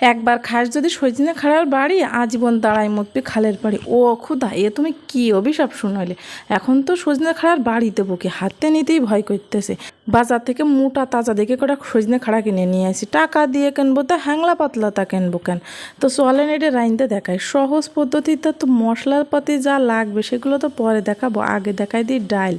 একবার খাস যদি সজনে খাড়ার বাড়ি, আজীবন দাঁড়াই মুখবি খালের বাড়ি। ও খুদা এ তুমি কি অভিশাপ শুনাইলে? এখন তো সজনে খাড়ার বাড়ি দেবো কি, হাতে নিতেই ভয় করতেছে। বাজার থেকে মোটা তাজা দেখে কটা সজনে খাড়া কিনে নিয়ে আসি। টাকা দিয়ে কিনবো তা হ্যাংলা পাতলাটা কিনবো কেন? তো চলেন এটা রাইনতে দেখায় সহজ পদ্ধতিতে তো মশলার পাতি যা লাগবে সেগুলো তো পরে দেখাবো। আগে দেখাই দিই ডাইল।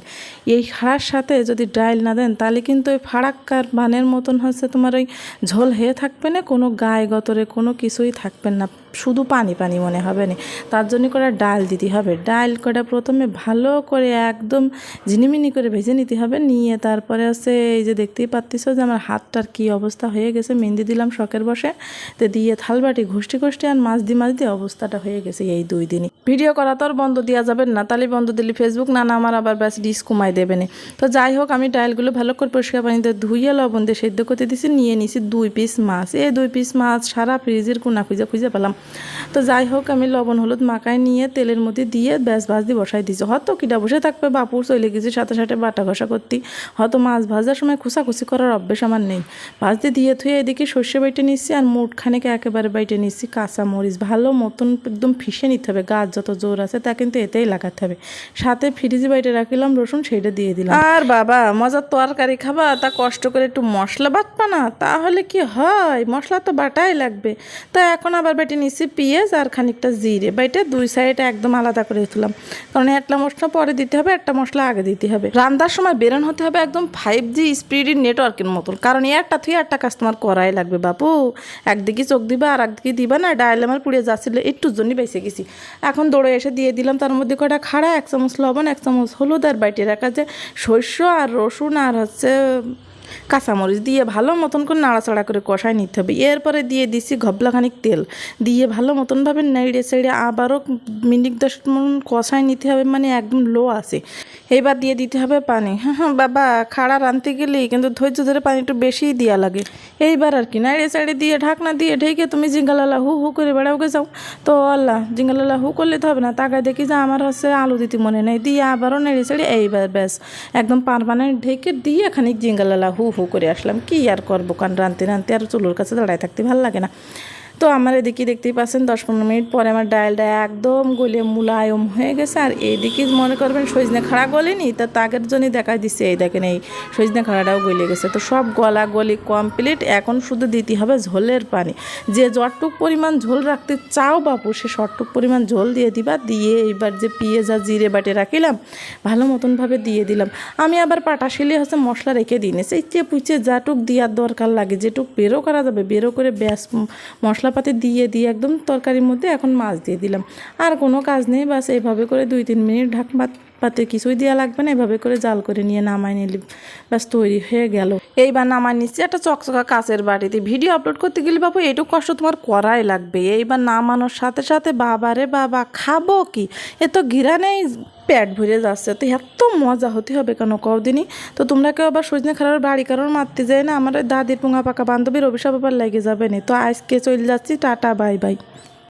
এই খাড়ার সাথে যদি ডাইল না দেন তাহলে কিন্তু ওই ফারাক্কার বানের মতন হচ্ছে তোমার ওই ঝোল হয়ে থাকবে না, কোনো গায়ে গতরে কোনো কিছুই থাকবে না। শুধু পানি পানি মনে হবে না। তার জন্য করে ডাল দিতে হবে। ডাল কটা প্রথমে ভালো করে একদম ঝিনিমিনি করে ভেজে নিতে হবে। নিয়ে তারপরে হচ্ছে এই যে দেখতেই পাচ্ছিস যে আমার হাতটার কি অবস্থা হয়ে গেছে। মেহেন্দি দিলাম শখের বসে। তো দিয়ে থালবাটি ঘষটি ঘষটি আর মাছ দিয়ে মাছ দিয়ে অবস্থাটা হয়ে গেছে এই দুই দিনই। ভিডিও করা তো আর বন্ধ দেওয়া যাবে না তাহলে বন্ধ দিলে ফেসবুক না না আমার আবার ব্যাস ডিস কমাই দেবে তো যাই হোক, আমি ডালগুলো ভালো করে পরিষ্কার পানিতে ধুইয়ে লবণ দিয়ে সেদ্ধ করতে দিছি, নিয়ে নিছি দুই পিস মাছ। এই দুই পিস মাছ সারা ফ্রিজের কোনা খুঁজে খুঁজে পেলাম। তো যাই হোক, আমি লবণ, হলুদ মাখায় নিয়ে তেলের মধ্যে দিয়ে ব্যাস ভাজ দিয়ে বসাই দিয়েছি হয়তো কিটা বসে থাকবে, বাপুর চলে গেছি, সাথে সাথে বাটা ঘষা করতে। হয়তো মাছ ভাজার সময় খুসাখুসি করার অভ্যেস আমার নেই। ভাজতে দিয়ে থুয়ে এদিকে সর্ষে বাইটে নিচ্ছি আর মুটখানেকে একেবারে বাইটে নিচ্ছি কাঁচা মরিচ ভালো মতন একদম ফিসে নিতে হবে, গাছ যত জোর আছে তা কিন্তু এতেই লাগাতে হবে। সাথে ফ্রিজে বাইটে রাখিলাম, রসুন সেইটা দিয়ে দিলাম। আর বাবা, মজার তরকারি খাবা, তা কষ্ট করে একটু মশলা বাটবা না, তাহলে কি হয়? মশলা তো বাটাই লাগবে। তা এখন আবার বেটে নিচ্ছি পেঁয়াজ আর খানিকটা জিরে। বাইটে দুই সাইড একদম আলাদা করে দিলাম। কারণ একটা মশলা পরে দিতে হবে, একটা মশলা আগে দিতে হবে। রান্নার সময় বেরোন হতে হবে একদম ফাইভ জি স্পিডের নেটওয়ার্কের মতন। কারণ একটা থুয়ে একটা কাস্টমার করাই লাগবে বাপু। একদিকে চোখ দিবা আর একদিকে দিবা না ডাইল আমার পুড়িয়ে যাচ্ছিল একটু জন্যই বেঁচে গেছি। এখন দৌড়ে এসে দিয়ে দিলাম। তার মধ্যে কটা খাড়া, এক চামচ লবণ, এক চামচ হলুদ আর বাইটে রাখা যে শস্য আর রসুন আর হচ্ছে কাঁচামরিচ দিয়ে ভালো মতন করে নাড়াচাড়া করে কষায় নিতে হবে। এরপরে দিয়ে দিছি ঘবলাখানিক তেল। দিয়ে ভালো মতনভাবে নেড়ে চেড়ে আবারও মিনিট দশ মন কষায় নিতে হবে মানে একদম লো আছে। এবার দিয়ে দিতে হবে পানি। হ্যাঁ হ্যাঁ বাবা, খাড়া রাঁধতে গেলেই কিন্তু ধৈর্য ধরে পানি একটু বেশিই দেওয়া লাগে। এইবার আর কি, নাড়ে চাড়ে দিয়ে, ঢাকনা দিয়ে ঢেকে তুমি জিঙ্গালালা হু হু করে বেড়াওকে যাও তো আল্লাহ, জিঙ্গালালা হু করলে তো হবে না, তাকায় দেখি যে আমার হচ্ছে আলু দিতে মনে নেই। দিয়ে আবারও নেড়ে চেড়ে এইবার ব্যাস, একদম পারমানেন্ট ঢেকে দিয়ে খানিক জিঙ্গালালা হু হু হু করে আসলাম, কি আর করব? কারণ রানতে রানতে আর চুলোর কাছে দাঁড়ায় থাকতে ভালো লাগে না। তো আমার এদিকে দেখতেই পাচ্ছেন দশ পনেরো মিনিট পরে আমার ডালটা একদম গলে মুলায়ম হয়ে গেছে। আর এইদিকে মনে করবেন সজনে খাড়া গলেনি, তা তাগের জন্যই দেখা দিচ্ছে এই দেখেন এই সজনে খাড়াটাও গলে গেছে। তো সব গলা গলি কমপ্লিট এখন শুধু দিতে হবে ঝোলের পানি। যে যতটুক পরিমাণ ঝোল রাখতে চাও বাপু, সে সটটুক পরিমাণ ঝোল দিয়ে দিবা। দিয়ে এইবার যে পেঁয়াজ আর জিরে বাটে রাখিলাম, ভালো মতনভাবে দিয়ে দিলাম। আমি আবার পাটা শিলে হচ্ছে মশলা রেখে দিই সেই চেপুচে যাটুক দেওয়ার দরকার লাগে, যেটুক বেরো করা যাবে, বেরো করে ব্যাস মশলাপাতি দিয়ে দিয়ে একদম তরকারির মধ্যে এখন মাছ দিয়ে দিলাম। আর কোনো কাজ নেই, বাস এইভাবে করে দুই, তিন মিনিট ঢাক পাতে কিছুই দেওয়া লাগবে না, এভাবে করে জাল করে নিয়ে নামাই নিলি, ব্যাস তৈরি হয়ে গেল। এইবার নামাই নিচ্ছি একটা চকচকা কাচের বাড়িতে ভিডিও আপলোড করতে গেলে বাবু এইটুকু কষ্ট তোমার করাই লাগবে। এইবার নামানোর সাথে সাথে বাবারে বাবা, খাব কি? এ তো ঘিরা নেই পেট ভরে যাচ্ছে। তো এত মজা হতে হবে কেন কদিনই তো তোমরা কেউ আবার সজনে খারাপ বাড়ি কারণ মারতে যায় না? আমার দাদির পোঙা পাকা বান্ধবীর অভিশাপ আবার লেগে যাবে না। তো আজকে চলে যাচ্ছি, টাটা, বাই বাই।